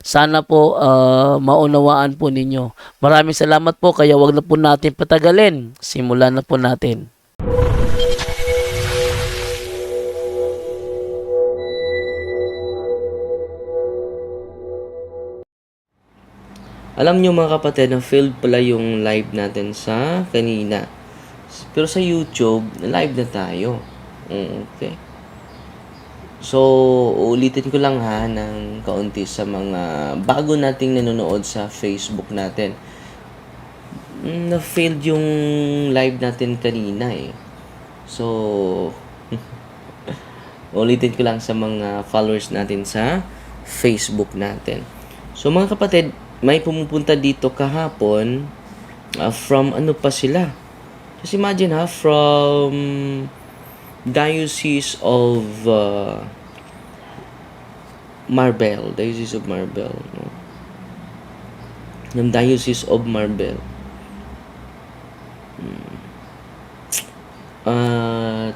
Sana po ah, maunawaan po ninyo. Maraming salamat po kaya wag na po natin patagalin. Simulan na po natin. Alam nyo mga kapatid, na failed pala yung live natin sa kanina. Pero sa YouTube, live na tayo. Mm, Okay. So, ulitin ko lang ha ng kaunti sa mga bago nating nanonood sa Facebook natin. Mm, Na-failed yung live natin kanina eh. So, ulitin ko lang sa mga followers natin sa Facebook natin. So mga kapatid, may pumupunta dito kahapon uh, from ano pa sila? Just imagine ha, from Diocese of uh, Marbel, Diocese of Marbel, no? Ng Diocese of Marbel. Hmm. At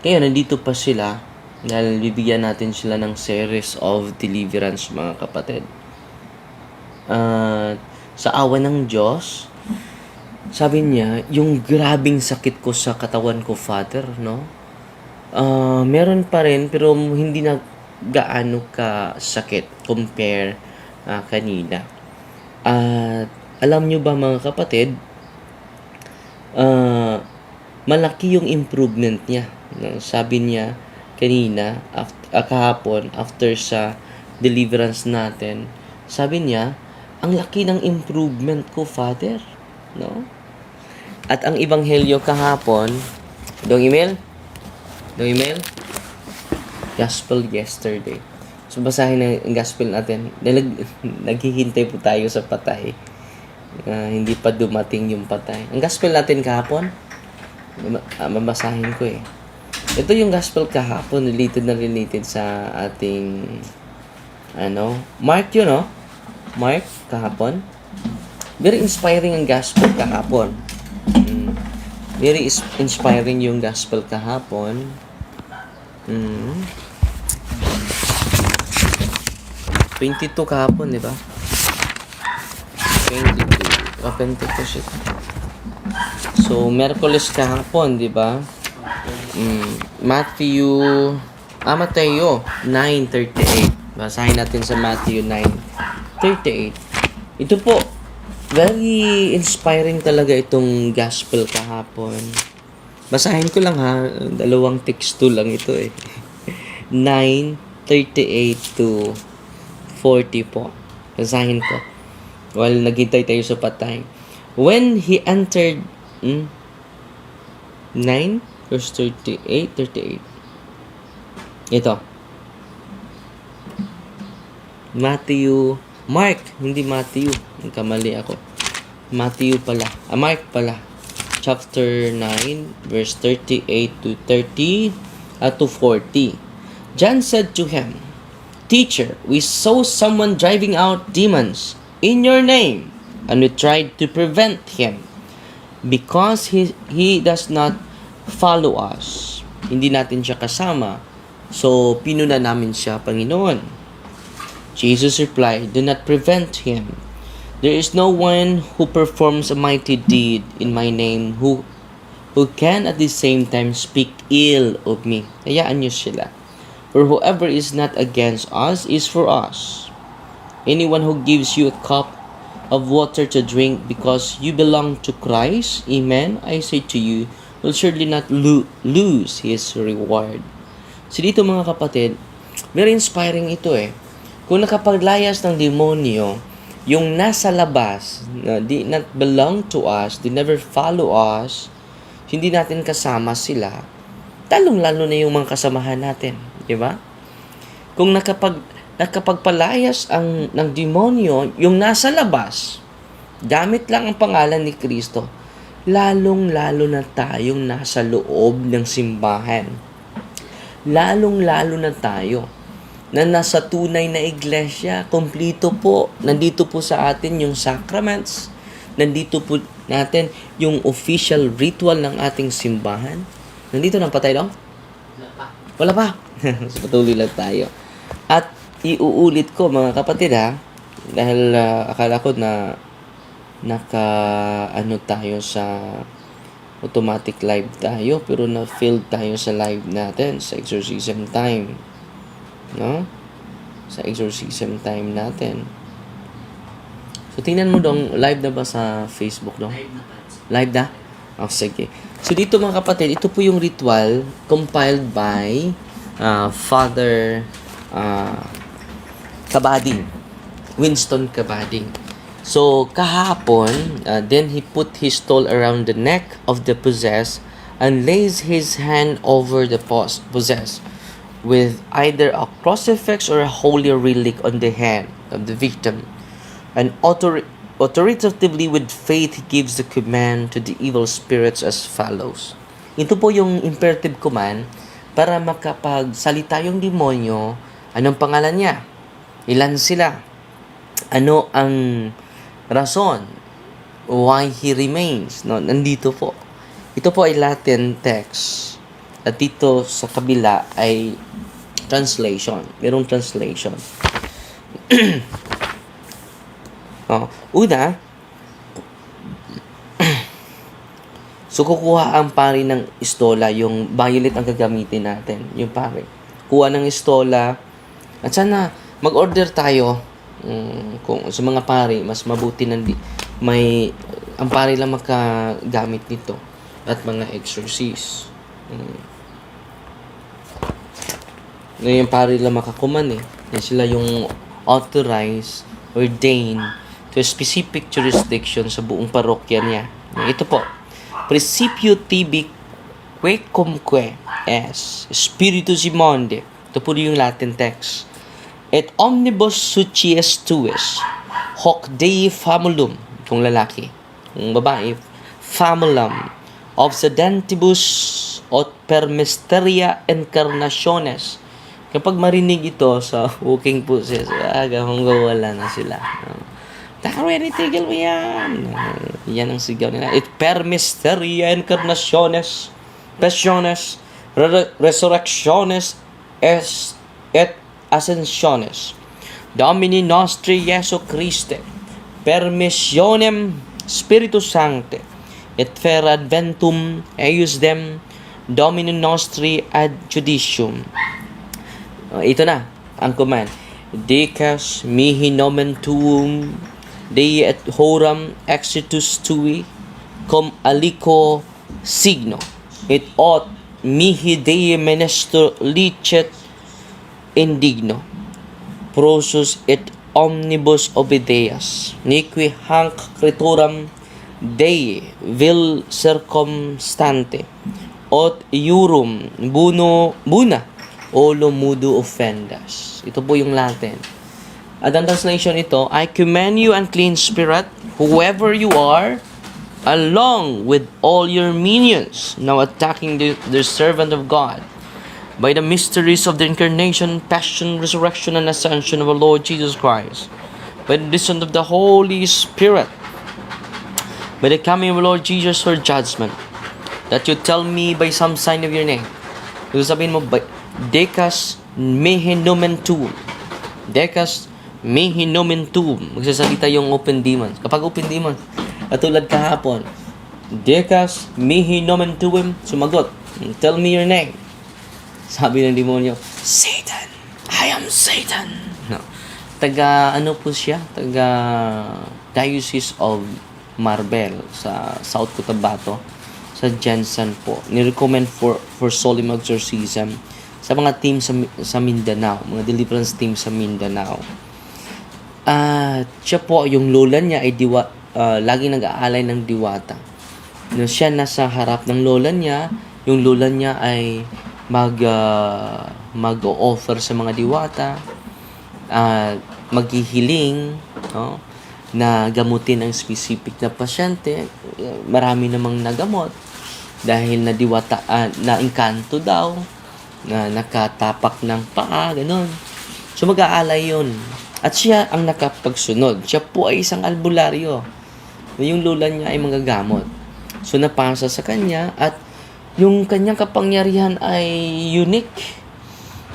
ngayon, nandito pa sila dahil bibigyan natin sila ng series of deliverance mga kapatid. At sa awa ng Diyos, sabi niya, yung grabing sakit ko sa katawan ko, Father, no? Ah, meron pa rin, pero hindi na gaano ka sakit compare ah, kanina. At alam nyo ba mga kapatid, ah, malaki yung improvement niya. Sabi niya kanina, after, kahapon, after sa deliverance natin, sabi niya, ang laki ng improvement ko, Father. No? At ang ebanghelyo kahapon, dong email? Dong email? Gospel yesterday. So, basahin ang gospel natin. Dahil nag, naghihintay po tayo sa patay. Ah, hindi pa dumating yung patay. Ang gospel natin kahapon, ah, mabasahin ko eh. Ito yung gospel kahapon, related na related sa ating, ano, Mark yun, no? Mark, kahapon. Very inspiring ang gospel kahapon. Mm. Very inspiring yung gospel kahapon. Mm. 22 kahapon, di ba? 22. Kapente ko siya. So, Merkulis kahapon, di ba? Mm, Matthew, ah, Mateo 9.38. Basahin natin sa Matthew 9.38. Ito po, very inspiring talaga itong gospel kahapon. Basahin ko lang ha, dalawang text to lang ito eh. 9.38 to 40 po. Basahin ko. While naghintay tayo sa patay. When he entered, hmm, 9 verse 38, 38. Ito. Matthew, Mark, hindi Matthew. Nagkamali ako. Matthew pala. Ah, Mark pala. Chapter 9, verse 38 to 30 at to 40. John said to him, Teacher, we saw someone driving out demons in your name, and we tried to prevent him because he, he does not follow us. Hindi natin siya kasama. So, pinuna namin siya, Panginoon. Jesus replied, Do not prevent him. There is no one who performs a mighty deed in my name who who can at the same time speak ill of me. Hayaan niyo sila. For whoever is not against us is for us. Anyone who gives you a cup of water to drink because you belong to Christ, amen, I say to you, will surely not lo- lose his reward. So dito mga kapatid, very inspiring ito eh. Kung nakapaglayas ng demonyo, yung nasa labas, na di not belong to us, they never follow us, hindi natin kasama sila, talong-lalo na yung mga kasamahan natin. Di ba? Kung nakapag, nakapagpalayas ang, ng demonyo, yung nasa labas, gamit lang ang pangalan ni Kristo, lalong-lalo na tayong nasa loob ng simbahan. Lalong-lalo na tayo na nasa tunay na iglesia, kompleto po. Nandito po sa atin yung sacraments. Nandito po natin yung official ritual ng ating simbahan. Nandito na pa tayo, dong? Wala pa. so, patuloy lang tayo. At iuulit ko, mga kapatid, ha? Dahil ah, akala ko na naka ano tayo sa automatic live tayo pero na-failed tayo sa live natin sa exorcism time no? Sa exorcism time natin. So tingnan mo dong live na ba sa Facebook dong? Live na oh sige. So dito mga kapatid ito po yung ritual compiled by uh, Father uh, Kabading. Winston Kabading. So, kahapon, uh, then he put his stole around the neck of the possessed and lays his hand over the pos- possessed with either a crucifix or a holy relic on the hand of the victim. And author- authoritatively with faith, he gives the command to the evil spirits as follows. Ito po yung imperative command para makapagsalita yung demonyo, anong pangalan niya? Ilan sila? Ano ang rason why he remains. No, nandito po. Ito po ay Latin text. At dito sa kabila ay translation. Merong translation. oh, una, so kukuha ang pari ng istola, yung violet ang gagamitin natin, yung pari. Kuha ng istola, at sana mag-order tayo Mm, kung sa mga pari, mas mabuti nandi may ang pari lang makagamit nito at mga exorcist. Mm. Ngayon pari lang makakuman eh. Yan sila yung authorized, ordained to a specific jurisdiction sa buong parokya niya. Ito po. Principio tibi quecumque es Spiritus immonde. Ito po yung Latin text et omnibus sucies tuis, hoc Dei famulum, kung lalaki, kung babae, famulum, obsedentibus ot per mysteria incarnationes. Kapag marinig ito sa walking poses, aga hong wala na sila. Takari, tigil mo yan. Yan ang sigaw nila. Et per mysteria incarnationes, passiones, re- resurrectiones, es, et ascensiones. Domini nostri Jesu Christe, permissionem Spiritus Sancte, et fer adventum eius dem Domini nostri ad judicium. Uh, ito na, ang command. Decas mihi nomen tuum, Dei et horam exitus tui, cum alico signo, et ot mihi Dei menestro licet indigno. Prosus et omnibus obedeas, niqui hanc crituram Dei vil circumstante, ot iurum buno, buna, olo mudo offendas. Ito po yung Latin. At ang translation ito, I commend you unclean spirit, whoever you are, along with all your minions, now attacking the, the servant of God, by the mysteries of the incarnation, passion, resurrection, and ascension of our Lord Jesus Christ, by the descent of the Holy Spirit, by the coming of our Lord Jesus for judgment, that you tell me by some sign of your name. Kung sabihin mo, by. Decas mehe nomen tuum. Magsasalita yung open demons. Kapag open demons, katulad kahapon, nomen tuum. Sumagot, tell me your name. Sabi ng demonyo, Satan! I am Satan! No. Taga, ano po siya? Taga Diocese of Marbel sa South Cotabato sa Jensen po. Ni-recommend for, for solemn exorcism sa mga team sa, sa Mindanao, mga deliverance team sa Mindanao. At siya po, yung lola niya ay diwa, ah, lagi nag-aalay ng diwata. na siya nasa harap ng lola niya, yung lola niya ay mag ah, mag-offer sa mga diwata at maghihiling no, na gamutin ang specific na pasyente. Marami namang nagamot dahil na diwata ah, na engkanto daw na nakatapak ng paa, ganun. So mag-aalay yun. At siya ang nakapagsunod. Siya po ay isang albularyo. Yung lola niya ay manggagamot. So napasa sa kanya at yung kanyang kapangyarihan ay unique.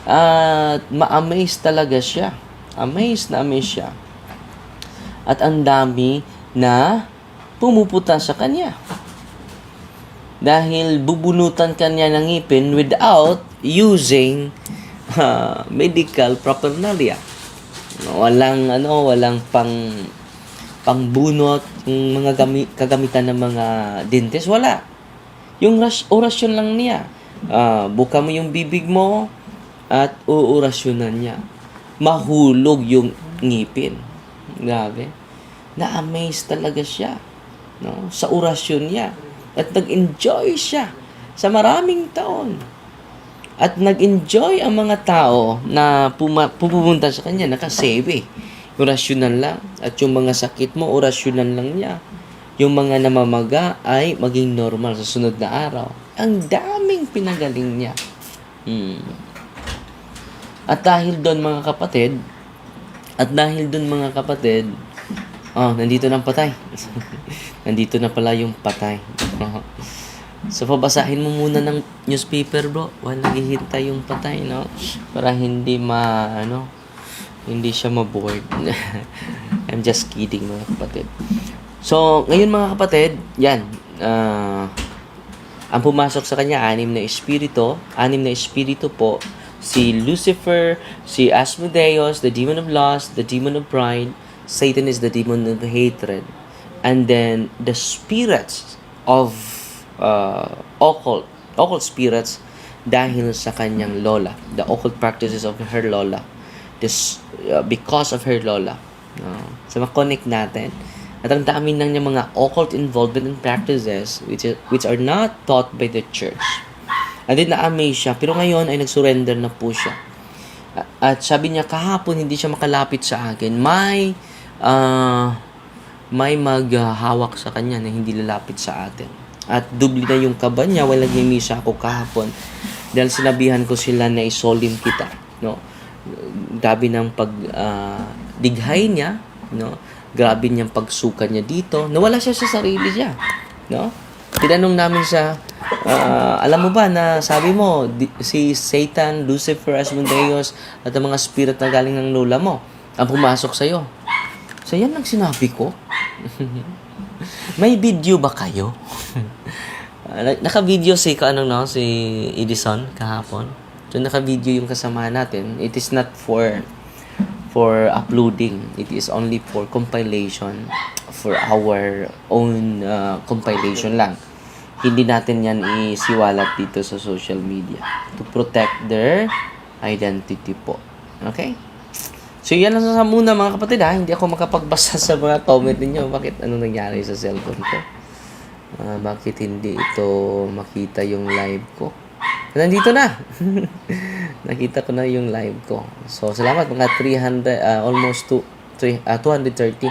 At ma-amaze talaga siya. Amazed na amazed siya. At ang dami na pumuputa sa kanya. Dahil bubunutan kanya ng ngipin without using uh, medical paraphernalia. Walang ano, walang pang pangbunot, yung mga gami, kagamitan ng mga dentist, wala. Yung ras, orasyon lang niya. Ah, buka mo yung bibig mo at uorasyonan niya. Mahulog yung ngipin. Grabe. Na-amaze talaga siya no? sa orasyon niya. At nag-enjoy siya sa maraming taon. At nag-enjoy ang mga tao na puma- pupunta sa kanya, nakasave eh. Orasyonan lang. At yung mga sakit mo, orasyonan lang niya. Yung mga namamaga ay maging normal sa sunod na araw. Ang daming pinagaling niya. Hmm. At dahil doon mga kapatid, at dahil doon mga kapatid, oh, nandito na ang patay. nandito na pala yung patay. so, pabasahin mo muna ng newspaper, bro. While naghihintay yung patay, no? Para hindi ma, ano, hindi siya ma-bored. I'm just kidding, mga kapatid. So, ngayon mga kapatid, yan. ah, ang pumasok sa kanya, anim na espiritu. Anim na espiritu po. Si Lucifer, si Asmodeus, the demon of lust, the demon of pride. Satan is the demon of hatred. And then the spirits of uh, occult, occult spirits dahil sa kanyang lola. The occult practices of her lola. This, uh, because of her lola. No? So, makonect natin. At ang dami niya mga occult involvement and practices which, is- which are not taught by the church. And then na-amaze siya. Pero ngayon ay nag-surrender na po siya. At sabi niya kahapon hindi siya makalapit sa akin. May ah, may maghahawak sa kanya na hindi lalapit sa atin. At dubli na yung kaba niya while nag-misa ako kahapon. Dahil sinabihan ko sila na isolim kita. No? Grabe ng pag ah, dighay niya. No? Grabe niyang pagsuka niya dito. Nawala siya sa sarili niya. No? Tinanong namin siya, ah, alam mo ba na sabi mo, di- si Satan, Lucifer, Asmodeus, at ang mga spirit na galing ng lola mo, ang pumasok sa'yo. So, yan ang sinabi ko. May video ba kayo? Na- naka-video si ano no, si Edison kahapon. So naka-video yung kasama natin. It is not for for uploading. It is only for compilation for our own uh, compilation lang. Hindi natin yan isiwalat dito sa social media to protect their identity po. Okay? So, yan lang sa muna mga kapatid ha. Hindi ako makapagbasa sa mga comment ninyo. Bakit ano nangyari sa cellphone ko? Ah, bakit hindi ito makita yung live ko? Nandito na! Nakita ko na yung live ko. So, salamat mga 300, ah, almost to, three- ah, 230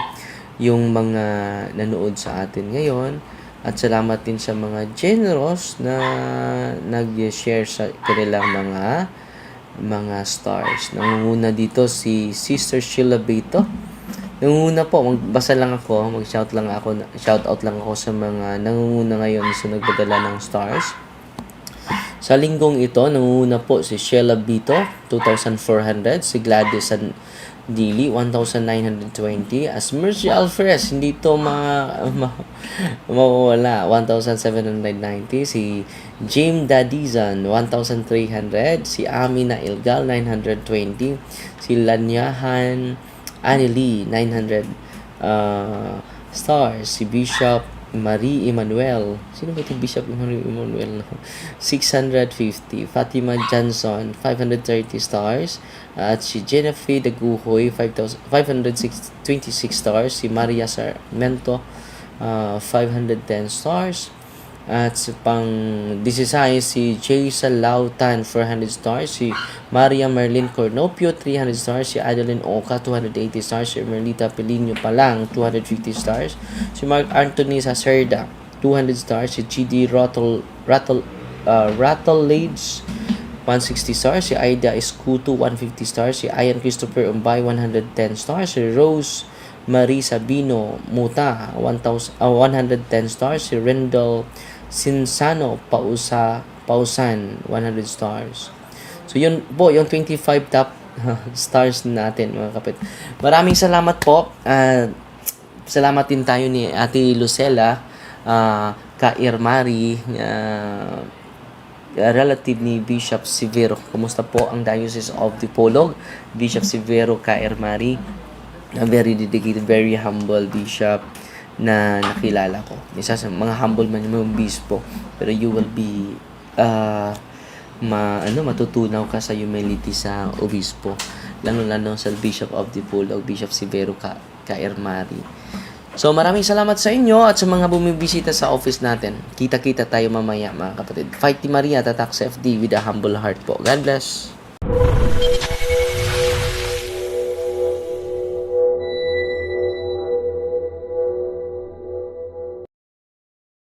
yung mga nanood sa atin ngayon. At salamat din sa mga generous na nag-share sa kanilang mga mga stars. Nangunguna dito si Sister Sheila Beto. Nangunguna po, magbasa lang ako, mag-shout lang ako, shout out lang ako sa mga nangunguna ngayon sa nagpadala ng stars. Sa linggong ito, nangunguna po si Sheila Bito, 2,400. Si Gladys San Dili, 1,920. As Mercy Alferez, hindi ito ma, ma, mawawala, 1,790. Si James Dadizan, 1,300. Si Amina Ilgal, 920. Si Lanyahan Anili, 900 uh, stars. Si Bishop Marie Emmanuel. Sino ba ito Bishop Marie Emmanuel? 650. Fatima Johnson, 530 stars. At si Jennifer Daguhoy, 5,000 526 stars. Si Maria Sarmento, uh, 510 stars. At sa pang 16 si Jason Lautan 400 stars, si Maria Merlin Cornopio 300 stars, si Adeline Oka 280 stars, si Merlita Pelino Palang 250 stars, si Mark Anthony Sacerda 200 stars, si GD Rattle Rattle uh, Rattle Lage 160 stars, si Aida Escuto 150 stars, si Ian Christopher Umbay 110 stars, si Rose Marie Sabino Muta 1000 ah, 110 stars, si Rendell Sinsano Pausa Pausan 100 stars. So yun po, yung 25 top stars natin mga kapit. Maraming salamat po. at salamat din tayo ni Ate Lucella, ah, ka Irmari, ah, relative ni Bishop Severo. Kumusta po ang Diocese of Dipolog? Bishop Severo ka Irmari, a very dedicated, very humble bishop na nakilala ko. Isa sa mga humble man yung bispo, pero you will be uh, ma ano matutunaw ka sa humility sa obispo lalo lalo sa Bishop of Dipolog, Bishop Severo ka, ka Ermari. So maraming salamat sa inyo at sa mga bumibisita sa office natin. Kita-kita tayo mamaya mga kapatid. Fight Maria, tatak FD with a humble heart po. God bless.